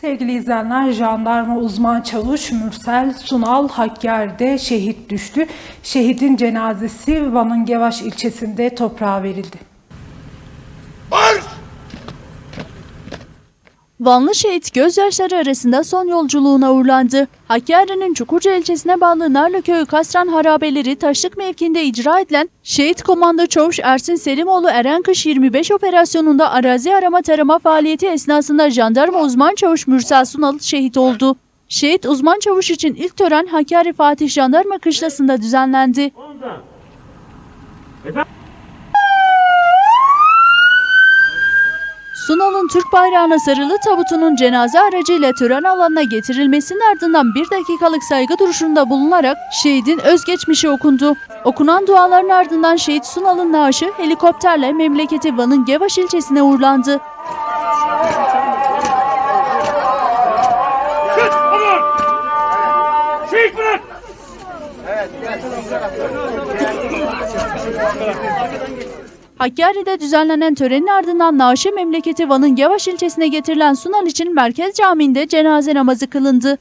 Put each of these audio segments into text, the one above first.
Sevgili izleyenler, jandarma uzman çavuş Mürsel Sunal Hakkari'de şehit düştü. Şehidin cenazesi Van'ın Gevaş ilçesinde toprağa verildi. Vanlı şehit gözyaşları arasında son yolculuğuna uğurlandı. Hakkari'nin Çukurca ilçesine bağlı Narlıköy Kasran harabeleri taşlık mevkinde icra edilen Şehit Komando Çavuş Ersin Selimoğlu Erenkış 25 operasyonunda arazi arama tarama faaliyeti esnasında jandarma uzman çavuş Mürsel Sunal şehit oldu. Şehit uzman çavuş için ilk tören Hakkari Fatih Jandarma Kışlası'nda düzenlendi. Sunal'ın Türk bayrağına sarılı tabutunun cenaze aracıyla tören alanına getirilmesinin ardından bir dakikalık saygı duruşunda bulunarak şehidin özgeçmişi okundu. Okunan duaların ardından şehit Sunal'ın naaşı helikopterle memleketi Van'ın Gevaş ilçesine uğurlandı. Şehit bırak! Hakkari'de düzenlenen törenin ardından naaşı memleketi Van'ın Gevaş ilçesine getirilen Sunal için Merkez Camii'nde cenaze namazı kılındı.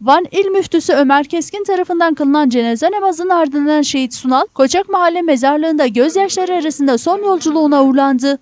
Van İl Müftüsü Ömer Keskin tarafından kılınan cenaze namazının ardından şehit Sunal, Koçak Mahalle mezarlığında gözyaşları arasında son yolculuğuna uğurlandı.